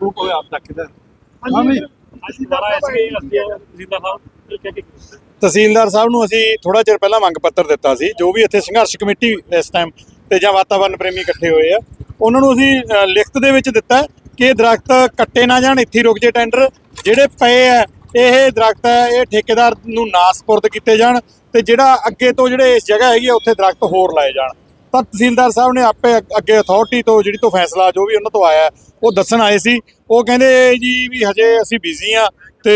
[SPEAKER 4] ਉਹ ਕੋਈ ਆਪ ਤੱਕ ਦਾ ਹਾਂ ਵੀ
[SPEAKER 1] ਅਸੀਂ ਦੁਬਾਰਾ ਐਸਪੀ ਜ਼ਿੰਦਾ ਸਾਹਿਬ ਇਹ ਕਹਿ ਕੇ
[SPEAKER 4] ਤਹਿਸੀਲਦਾਰ ਸਾਹਿਬ ਨੂੰ ਅਸੀਂ ਥੋੜਾ ਚਿਰ ਪਹਿਲਾਂ ਮੰਗ ਪੱਤਰ ਦਿੱਤਾ ਸੀ ਜੋ ਵੀ ਇੱਥੇ ਸੰਘਰਸ਼ ਕਮੇਟੀ ਇਸ ਟਾਈਮ ਤੇ ਜਾਂ ਵਾਤਾਵਰਣ ਪ੍ਰੇਮੀ ਇਕੱਠੇ ਹੋਏ ਆ ਉਹਨਾਂ ਨੂੰ ਅਸੀਂ ਲਿਖਤ ਦੇ ਵਿੱਚ ਦਿੱਤਾ ਕਿ ਦਰਖਤ ਕੱਟੇ ਨਾ ਜਾਣ ਇੱਥੇ ਰੁਕ ਜੇ ਟੈਂਡਰ ਜਿਹੜੇ ਪਏ ਆ ਇਹ ਦਰਖਤ ਹੈ ਇਹ ਠੇਕੇਦਾਰ ਨੂੰ ਨਾ ਸਪੁਰਦ ਕੀਤੇ ਜਾਣ ਤੇ ਜਿਹੜਾ ਅੱਗੇ ਤੋਂ ਜਿਹੜੇ ਇਸ ਜਗ੍ਹਾ ਹੈਗੀ ਆ ਉੱਥੇ ਦਰਖਤ ਹੋਰ ਲਾਏ ਜਾਣ। ਤਾਂ ਤਹਿਸੀਲਦਾਰ ਸਾਹਿਬ ਨੇ ਆਪੇ ਅੱਗ- ਅੱਗੇ ਅਥਾਰਟੀ ਤੋਂ ਜਿਹੜੀ ਤੋਂ ਫੈਸਲਾ ਜੋ ਵੀ ਉਹਨਾਂ ਤੋਂ ਆਇਆ ਉਹ ਦੱਸਣ ਆਏ ਸੀ। ਉਹ ਕਹਿੰਦੇ ਜੀ ਵੀ ਹਜੇ ਅਸੀਂ ਬਿਜ਼ੀ ਆ ਤੇ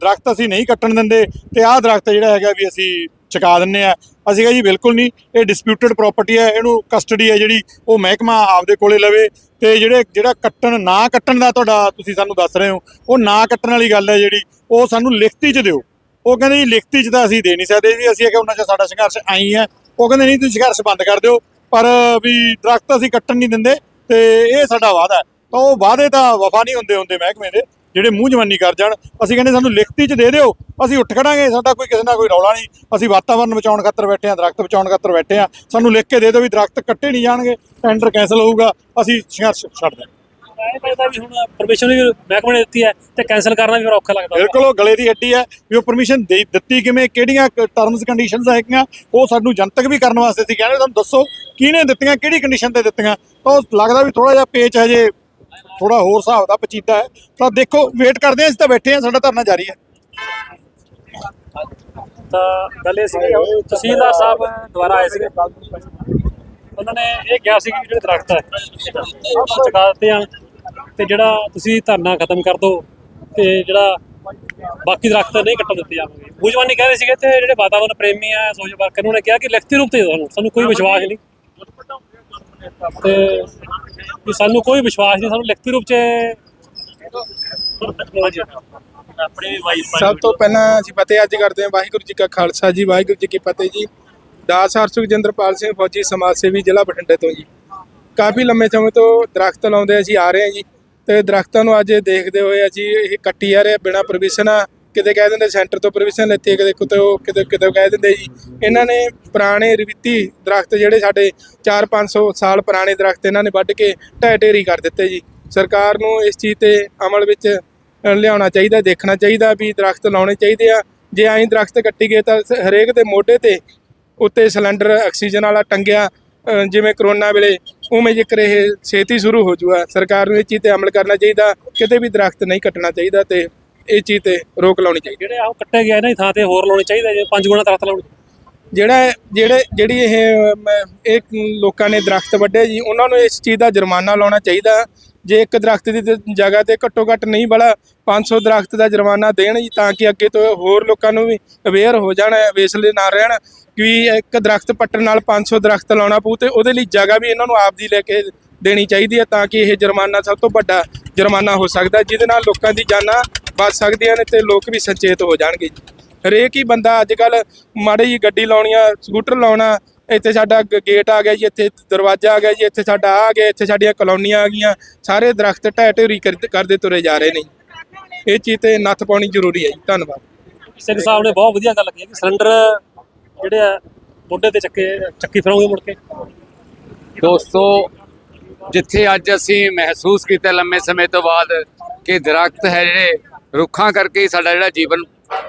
[SPEAKER 4] ਦਰਖਤ ਅਸੀਂ ਨਹੀਂ ਕੱਟਣ ਦਿੰਦੇ ਤੇ ਆਹ ਦਰਖਤ ਜਿਹੜਾ ਹੈਗਾ ਵੀ ਅਸੀਂ ਚੁਕਾ ਦਿੰਨੇ ਆ ਅਸੀਂ ਕਿਹਾ ਜੀ ਬਿਲਕੁਲ ਨਹੀਂ, ਇਹ ਡਿਸਪਿਊਟਡ ਪ੍ਰਾਪਰਟੀ ਹੈ, ਇਹਨੂੰ ਕਸਟਡੀ ਹੈ ਜਿਹੜੀ, ਉਹ ਮਹਿਕਮਾ ਆਪਦੇ ਕੋਲੇ ਲਵੇ ਤੇ ਜਿਹੜੇ ਜਿਹੜਾ ਕੱਟਣ ਨਾ ਕੱਟਣ ਦਾ ਤੁਹਾਡਾ ਤੁਸੀਂ ਸਾਨੂੰ ਦੱਸ ਰਹੇ ਹੋ, ਉਹ ਨਾ ਕੱਟਣ ਵਾਲੀ ਗੱਲ ਹੈ ਜਿਹੜੀ, ਉਹ ਸਾਨੂੰ ਲਿਖਤੀ 'ਚ ਦਿਓ। ਉਹ ਕਹਿੰਦੇ ਜੀ ਲਿਖਤੀ 'ਚ ਤਾਂ ਅਸੀਂ ਦੇ ਨਹੀਂ ਸਕਦੇ, ਵੀ ਅਸੀਂ ਕਿ ਉਹਨਾਂ 'ਚ ਸਾਡਾ ਸੰਘਰਸ਼ ਆਈ ਹੈ ਉਹ ਕਹਿੰਦੇ ਨਹੀਂ ਤੁਸੀਂ ਸੰਘਰਸ਼ ਬੰਦ ਕਰ ਦਿਓ, ਪਰ ਵੀ ਦਰਖਤ ਅਸੀਂ ਕੱਟਣ ਨਹੀਂ ਦਿੰਦੇ ਤੇ ਇਹ ਸਾਡਾ ਵਾਅਦਾ ਹੈ। ਤਾਂ ਉਹ ਵਾਅਦੇ ਤਾਂ ਵਫਾ ਨਹੀਂ ਹੁੰਦੇ ਹੁੰਦੇ ਮਹਿਕਮੇ ਦੇ, ਜਿਹੜੇ ਮੂੰਹ ਜਵਾਨੀ ਕਰ ਜਾਣ। ਅਸੀਂ ਕਹਿੰਦੇ ਸਾਨੂੰ ਲਿਖਤੀ 'ਚ ਦੇ ਦਿਓ, ਅਸੀਂ ਉੱਠ ਖੜਾਂਗੇ, ਸਾਡਾ ਕੋਈ ਕਿਸੇ ਨਾਲ ਕੋਈ ਰੌਲਾ ਨਹੀਂ। ਅਸੀਂ ਵਾਤਾਵਰਨ ਬਚਾਉਣ ਖਾਤਰ ਬੈਠੇ ਆ ਦਰਖਤ ਬਚਾਉਣ ਖਾਤਰ ਬੈਠੇ ਆ ਸਾਨੂੰ ਲਿਖ ਕੇ ਦੇ ਦਿਓ ਵੀ ਦਰਖਤ ਕੱਟੇ ਨਹੀਂ ਜਾਣਗੇ, ਟੈਂਡਰ ਕੈਂਸਲ ਹੋਊਗਾ, ਅਸੀਂ ਸੰਘਰਸ਼ ਛੱਡ ਦਿਆਂਗੇ।
[SPEAKER 1] ਇਹ ਲੱਗਦਾ ਵੀ ਹੁਣ ਪਰਮਿਸ਼ਨ ਵੀ ਮਹਿਕਮੇ ਨੇ ਦਿੱਤੀ ਹੈ ਤੇ ਕੈਨਸਲ ਕਰਨਾ ਵੀ ਫਿਰ ਔਖਾ ਲੱਗਦਾ।
[SPEAKER 4] ਬਿਲਕੁਲ ਉਹ ਗਲੇ ਦੀ ਹੱਡੀ ਹੈ ਵੀ ਉਹ ਪਰਮਿਸ਼ਨ ਦੇ ਦਿੱਤੀ ਕਿਵੇਂ ਕਿਹੜੀਆਂ ਟਰਮਸ ਕੰਡੀਸ਼ਨਸ ਹੈਗੀਆਂ ਉਹ ਸਾਨੂੰ ਜਨਤਕ ਵੀ ਕਰਨ ਵਾਸਤੇ ਸੀ ਕਹਿੰਦੇ ਤੁਹਾਨੂੰ ਦੱਸੋ ਕਿਹਨੇ ਦਿੱਤੀਆਂ ਕਿਹੜੀ ਕੰਡੀਸ਼ਨ ਤੇ ਦਿੱਤੀਆਂ? ਤਾਂ ਉਹ ਲੱਗਦਾ ਵੀ ਥੋੜਾ ਜਿਹਾ ਪੇਚ ਹਜੇ ਥੋੜਾ ਹੋਰ ਹਿਸਾਬ ਦਾ ਪਚੀਦਾ ਹੈ। ਤਾਂ ਦੇਖੋ ਵੇਟ ਕਰਦੇ ਹਾਂ ਅਸੀਂ ਤਾਂ ਬੈਠੇ ਹਾਂ ਸਾਡਾ ਧਰਨਾ ਜਾਰੀ ਹੈ।
[SPEAKER 1] ਤਾਂ ਗੱਲ ਇਹ ਸੀ ਕਿ ਤਹਿਸੀਲਦਾਰ ਸਾਹਿਬ ਦੁਬਾਰਾ ਆਏ ਸੀਗੇ। ਉਹਨਾਂ ਨੇ ਇਹ ਕਿਹਾ ਸੀ ਕਿ ਜਿਹੜੇ ਦਰਖਤ ਹੈ ਚੁਕਾ ਦਿੱਤੇ ਆ ਤੇ ਜਿਹੜਾ ਤੁਸੀਂ ਧਰਨਾ ਖਤਮ ਕਰ ਦਿਓ ਤੇ ਜਿਹੜਾ ਬਾਕੀ ਦਰਖਤ ਨਹੀਂ ਕੱਟਣ ਦਿੱਤੇ ਜਾਣਗੇ ਬੂਝਵਾਨੀ ਕਹਿ ਰਹੇ ਸੀਗੇ ਤੇ ਜਿਹੜੇ ਵਾਤਾਵਰਣ ਪ੍ਰੇਮੀ ਆ ਸੋਸ਼ਲ ਵਰਕਰ, ਉਹਨਾਂ ਨੇ ਕਿਹਾ ਕਿ ਲਿਖਤੀ ਰੂਪ ਤੇ ਸਾਨੂੰ ਸਾਨੂੰ ਕੋਈ ਵਿਸ਼ਵਾਸ ਨਹੀਂ। ਤੇ ਸਾਨੂੰ ਕੋਈ ਵਿਸ਼ਵਾਸ ਨਹੀਂ, ਸਾਨੂੰ ਲਿਖਤੀ ਰੂਪ ਚ
[SPEAKER 10] ਸਭ ਤੋਂ ਪਹਿਲਾਂ ਅਸੀਂ ਫਤਿਹ ਅੱਜ ਕਰਦੇ ਹਾਂ, ਵਾਹਿਗੁਰੂ ਜੀ ਕਾ ਖਾਲਸਾ ਜੀ, ਵਾਹਿਗੁਰੂ ਜੀ ਕੀ ਫਤਿਹ ਜੀ। ਦਾਸ ਹਰ ਸੁਖਜਿੰਦਰਪਾਲ ਸਿੰਘ ਫੌਜੀ ਸਮਾਜ ਸੇਵੀ ਜ਼ਿਲ੍ਹਾ ਬਠਿੰਡੇ ਤੋਂ ਜੀ। ਕਾਫੀ ਲੰਮੇ ਸਮੇਂ ਤੋਂ ਦਰਖਤ ਲਾਉਂਦੇ ਅਸੀਂ ਆ ਰਹੇ ਹਾਂ ਜੀ। ਤੇ ਦਰਖਤਾਂ ਨੂੰ ਅੱਜ ਦੇਖਦੇ ਹੋਏ ਅਸੀਂ ਇਹ ਕੱਟੀ ਜਾ ਰਹੇ ਬਿਨਾ ਪਰਮਿਸ਼ਨ ਕਿਤੇ ਕਹਿ ਦਿੰਦੇ ਸੈਂਟਰ ਤੋਂ ਪਰਮਿਸ਼ਨ ਲੈਤੀ ਕਿਤੇ ਕਿਤੇ ਉਹ, ਕਿਤੇ ਕਿਤੇ ਕਹਿ ਦਿੰਦੇ ਜੀ। ਇਹਨਾਂ ਨੇ ਪੁਰਾਣੇ ਰਵੀਤੀ ਦਰਖਤ ਜਿਹੜੇ ਸਾਡੇ 4-500 ਸਾਲ ਪੁਰਾਣੇ ਦਰਖਤ ਇਹਨਾਂ ਨੇ ਵੱਢ ਕੇ ਢਹਿ ਢੇਰੀ ਕਰ ਦਿੱਤੇ ਜੀ। ਸਰਕਾਰ ਨੂੰ ਇਸ ਚੀਜ਼ ਤੇ ਅਮਲ ਵਿੱਚ ਲਿਆਉਣਾ ਚਾਹੀਦਾ, ਦੇਖਣਾ ਚਾਹੀਦਾ ਵੀ ਦਰਖਤ ਲਾਉਣੇ ਚਾਹੀਦੇ ਆ। ਜੇ ਐਂ ਦਰਖਤ ਕੱਟੀ ਗਏ ਤਾਂ ਹਰੇਕ ਦੇ ਮੋਢੇ ਤੇ ਉੱਤੇ ਸਿਲੰਡਰ ਆਕਸੀਜਨ ਵਾਲਾ ਟੰਗਿਆ ਜਿਵੇਂ ਕਰੋਨਾ ਵੇਲੇ ਉਵੇਂ ਜ਼ਿਕਰ ਇਹ ਛੇਤੀ ਸ਼ੁਰੂ ਹੋ ਜੂਗਾ ਸਰਕਾਰ ਨੂੰ ਇਹ ਚੀਜ਼ ਤੇ ਅਮਲ ਕਰਨਾ ਚਾਹੀਦਾ ਕਿਤੇ ਵੀ ਦਰਖਤ ਨਹੀਂ ਕੱਟਣਾ ਚਾਹੀਦਾ ਤੇ ਇਹ ਚੀਜ਼ ਤੇ ਰੋਕ ਲਾਉਣੀ ਚਾਹੀਦੀ।
[SPEAKER 1] ਜਿਹੜੇ ਆਹ ਕੱਟੇ ਇਹਨਾਂ ਦੀ ਥਾਂ ਤੇ ਹੋਰ ਲਾਉਣੇ ਚਾਹੀਦੇ ਜਿਵੇਂ ਪੰਜ ਗੁਣਾ ਦਰਖਤ ਲਾਉਣੇ।
[SPEAKER 10] ਜਿਹੜਾ ਜਿਹੜੇ ਜਿਹੜੀ ਇਹ ਇਹ ਲੋਕਾਂ ਨੇ ਦਰਖਤ ਵੱਢੇ ਜੀ ਉਹਨਾਂ ਨੂੰ ਇਸ ਚੀਜ਼ ਦਾ ਜੁਰਮਾਨਾ ਲਾਉਣਾ ਚਾਹੀਦਾ। ਜੇ ਇੱਕ ਦਰਖਤ ਦੀ ਤੇ ਜਗ੍ਹਾ ਤੇ ਘੱਟੋ ਘੱਟ ਨਹੀਂ ਬੜਾ 500 ਦਰਖਤ ਦਾ ਜੁਰਮਾਨਾ ਦੇਣ ਜੀ ਤਾਂ ਕਿ ਅੱਗੇ ਤੋਂ ਹੋਰ ਲੋਕਾਂ ਨੂੰ ਵੀ ਅਵੇਅਰ ਹੋ ਜਾਣ ਵੇਸਲੇ ਨਾ ਰਹਿਣ। ਕਿ ਇੱਕ ਦਰਖਤ ਪੱਟਣ ਨਾਲ 500 ਦਰਖਤ ਲਾਉਣਾ ਪਊ ਤੇ ਉਹਦੇ ਲਈ ਜਗ੍ਹਾ ਵੀ ਇਹਨਾਂ ਨੂੰ ਆਪ ਦੀ ਲੈ ਕੇ ਦੇਣੀ ਚਾਹੀਦੀ ਹੈ ਤਾਂ ਕਿ ਇਹ ਜੁਰਮਾਨਾ ਸਭ ਤੋਂ ਵੱਡਾ ਜੁਰਮਾਨਾ ਹੋ ਸਕਦਾ ਜਿਹਦੇ ਨਾਲ ਲੋਕਾਂ ਦੀ ਜਾਨਾਂ ਬਚ ਸਕਦੀਆਂ ਨੇ ਤੇ ਲੋਕ ਵੀ ਸੁਚੇਤ ਹੋ ਜਾਣਗੇ ਜੀ। ਹਰੇਕ ਹੀ ਬੰਦਾ ਅੱਜ ਕੱਲ ਮਾੜੀ ਜੀ ਗੱਡੀ ਲਾਉਣੀ ਆ, ਸਕੂਟਰ ਲਾਉਣਾ, ਇੱਥੇ ਸਾਡਾ ਗ- ਗੇਟ ਆ ਗਿਆ ਜੀ, ਇੱਥੇ ਦਰਵਾਜ਼ਾ ਆ ਗਿਆ ਜੀ, ਇੱਥੇ ਸਾਡਾ ਆ ਗਿਆ, ਇੱਥੇ ਸਾਡੀਆਂ ਕਲੋਨੀਆਂ ਆ ਗਈਆਂ, ਸਾਰੇ ਦਰਖਤ ਢਹਿ ਢੇਰੀ ਕਰ- ਕਰਦੇ ਤੁਰੇ ਜਾ ਰਹੇ ਨੇ ਇਹ ਚੀਜ਼ ਤੇ ਨੱਥ ਪਾਉਣੀ ਜ਼ਰੂਰੀ ਹੈ ਜੀ। ਧੰਨਵਾਦ।
[SPEAKER 1] ਸਿੰਘ ਸਾਹਿਬ ਨੇ ਬਹੁਤ ਵਧੀਆ ਗੱਲ ਕਹੀ ਕਿ ਸਿਲੰਡਰ ਜਿਹੜੇ ਆ, ਮੋਢੇ ਤੇ ਚੱਕੇ, ਚੱਕੀ ਫਿਰੋਂਗੇ ਮੁੜ ਕੇ?
[SPEAKER 11] ਦੋਸਤੋ, ਜਿੱਥੇ ਅੱਜ ਅਸੀਂ ਮਹਿਸੂਸ ਕੀਤਾ ਲੰਮੇ ਸਮੇਂ ਤੋਂ ਬਾਅਦ ਕਿ ਦਰਖਤ ਹੈ ਜਿਹੜੇ ਰੁੱਖਾਂ ਕਰਕੇ ਸਾਡਾ ਜਿਹੜਾ ਜੀਵਨ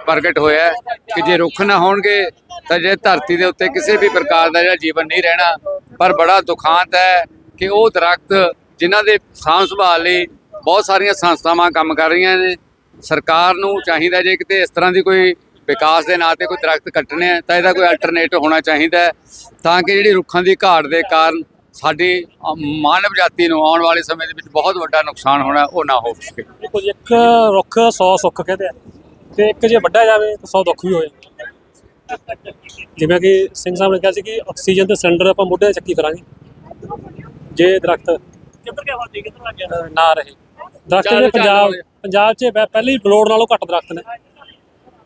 [SPEAKER 11] ਪ੍ਰਗਟ ਹੋਇਆ ਕਿ ਜੇ ਰੁੱਖ ਨਾ ਹੋਣਗੇ, ਤਾਂ ਜੇ ਧਰਤੀ ਦੇ ਉੱਤੇ ਕਿਸੇ ਵੀ ਪ੍ਰਕਾਰ ਦਾ ਜਿਹੜਾ ਜੀਵਨ ਨਹੀਂ ਰਹਿਣਾ, ਪਰ ਬੜਾ ਦੁਖਾਂਤ ਹੈ ਕਿ ਉਹ ਦਰਖਤ ਜਿਨ੍ਹਾਂ ਦੇ ਸਾਂਭ ਸੰਭਾਲ ਲਈ ਬਹੁਤ ਸਾਰੀਆਂ ਸੰਸਥਾਵਾਂ ਕੰਮ ਕਰ ਰਹੀਆਂ ਨੇ, ਸਰਕਾਰ ਨੂੰ ਚਾਹੀਦਾ ਜੇ ਕਿਤੇ ਇਸ ਤਰ੍ਹਾਂ ਦੀ ਕੋਈ ਵਿਕਾਸ ਦੇ ਨਾਂ ਤੇ ਕੋਈ ਦਰਖਤ ਕੱਟਣੇ ਆ ਤਾਂ ਇਹਦਾ ਕੋਈ ਅਲਟਰਨੇਟਿਵ ਹੋਣਾ ਚਾਹੀਦਾ ਹੈ ਤਾਂ ਕਿ ਜਿਹੜੀ ਰੁੱਖਾਂ ਦੀ ਘਾਟ ਦੇ ਕਾਰਨ ਸਾਡੀ ਮਾਨਵ ਜਾਤੀ ਨੂੰ ਆਉਣ ਵਾਲੇ ਸਮੇਂ ਦੇ ਵਿੱਚ ਬਹੁਤ ਵੱਡਾ ਨੁਕਸਾਨ ਹੋਣਾ ਉਹ ਨਾ ਹੋ ਸਕੇ।
[SPEAKER 1] ਦੇਖੋ ਜੀ ਇੱਕ ਰੁੱਖ 100 ਸੁੱਖ ਕਹਿੰਦੇ ਆ ਤੇ ਇੱਕ ਜੇ ਵੱਡਾ ਜਾਵੇ ਤਾਂ 100 ਦੁੱਖ ਵੀ ਹੋ ਜਾਂਦੇ। ਜਿਵੇਂ ਕਿ ਸਿੰਘ ਸਾਹਿਬ ਨੇ ਕਿਹਾ ਸੀ ਕਿ ਆਕਸੀਜਨ ਤੇ ਸਿਲੰਡਰ ਆਪਾਂ ਮੋਢੇ ਤੇ ਚੱਕੀ ਕਰਾਂਗੇ। ਜੇ ਦਰਖਤ ਅ, ਨਾ ਰਹੇ। ਦਰਖਤ ਦੇ ਪੰਜਾਬ। ਪੰਜਾਬ 'ਚ ਪਹਿ- ਪਹਿਲੇ ਹੀ ਨਾਲੋਂ ਘੱਟ ਦਰਖਤ ਨੇ।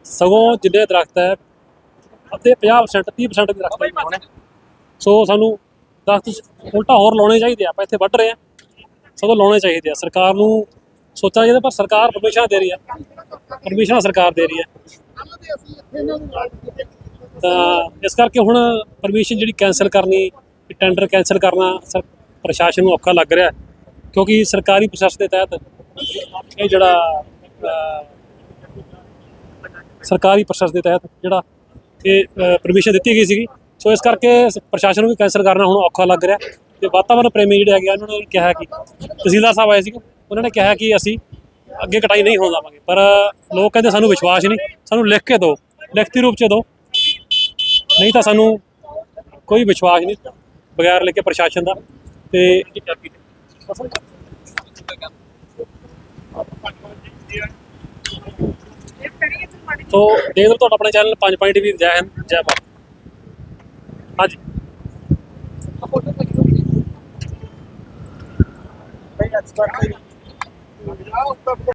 [SPEAKER 1] ਸਗੋਂ ਜਿੰਨੇ ਦਰਖਤ ਹੈ, ਅੱਧੇ 50% 30% ਵੀ ਦਰਖਤ ਹੋਣੇ ਸੋ ਸਾਨੂੰ ਦਰਖਤ ਉਲਟਾ ਹੋਰ ਲਾਉਣੇ ਚਾਹੀਦੇ ਆ, ਆਪਾਂ ਇੱਥੇ ਵੱਢ ਰਹੇ ਆ। ਸਗੋਂ ਲਾਉਣੇ ਚਾਹੀਦੇ ਆ। ਸਰਕਾਰ ਨੂੰ ਸੋਚਣਾ ਚਾਹੀਦਾ, ਪਰ ਸਰਕਾਰ ਪਰਮਿਸ਼ਨ ਦੇ ਰਹੀ ਆ। ਪਰਮਿਸ਼ਨ ਸਰਕਾਰ ਦੇ ਰਹੀ ਹੈ ਤਾਂ ਇਸ ਕਰਕੇ ਹੁਣ ਪਰਮਿਸ਼ਨ ਜਿਹੜੀ ਕੈਨਸਲ ਕਰਨੀ ਟੈਂਡਰ ਕੈਨਸਲ ਕਰਨਾ, ਸਰ, ਪ੍ਰਸ਼ਾਸਨ ਨੂੰ ਔਖਾ ਲੱਗ ਰਿਹਾ। ਕਿਉਂਕਿ ਸਰਕਾਰੀ ਪ੍ਰੋਸੈਸ ਦੇ ਤਹਿਤ ਇਹ ਜਿਹੜਾ ਸਰਕਾਰੀ ਪ੍ਰੋਸੈਸ ਦੇ ਤਹਿਤ ਜਿਹੜਾ ਇਹ ਪਰਮਿਸ਼ਨ ਦਿੱਤੀ ਗਈ ਸੀਗੀ। ਸੋ ਇਸ ਕਰਕੇ ਪ੍ਰਸ਼ਾਸਨ ਨੂੰ ਵੀ ਕੈਂਸਲ ਕਰਨਾ ਹੁਣ ਔਖਾ ਲੱਗ ਰਿਹਾ। ਤੇ ਵਾਤਾਵਰਣ ਪ੍ਰੇਮੀ ਜਿਹੜੇ ਹੈਗੇ ਆ, ਉਹਨਾਂ ਨੇ ਕਿਹਾ ਕਿ ਤਹਿਸੀਲਦਾਰ ਸਾਹਿਬ ਆਏ ਸੀਗੇ ਉਹਨਾਂ ਨੇ ਕਿਹਾ ਕਿ ਅਸੀਂ ਅੱਗੇ ਕਟਾਈ ਨਹੀਂ ਹੋਣ ਦੇਵਾਂਗੇ। ਪਰ ਲੋਕ ਕਹਿੰਦੇ ਸਾਨੂੰ ਵਿਸ਼ਵਾਸ ਨਹੀਂ ਸਾਨੂੰ ਲਿਖ ਕੇ ਦਿਓ ਲਿਖਤੀ ਰੂਪ ਚ ਦਿਓ। ਨਹੀਂ ਤਾਂ ਸਾਨੂੰ ਕੋਈ ਵਿਸ਼ਵਾਸ ਨਹੀਂ ਬਗੈਰ ਲਿਖੇ ਪ੍ਰਸ਼ਾਸਨ ਦਾ। ਤੇ ਤੋ ਦੇਖ ਲਓ ਤੁਹਾਡਾ ਆਪਣੇ ਚੈਨਲ 5 ਪੁਆਇੰਟ ਟੀਵੀ ਜੈ ਹਿੰਦ ਜੈ ਭਾਰਤ। ਹਾਂਜੀ।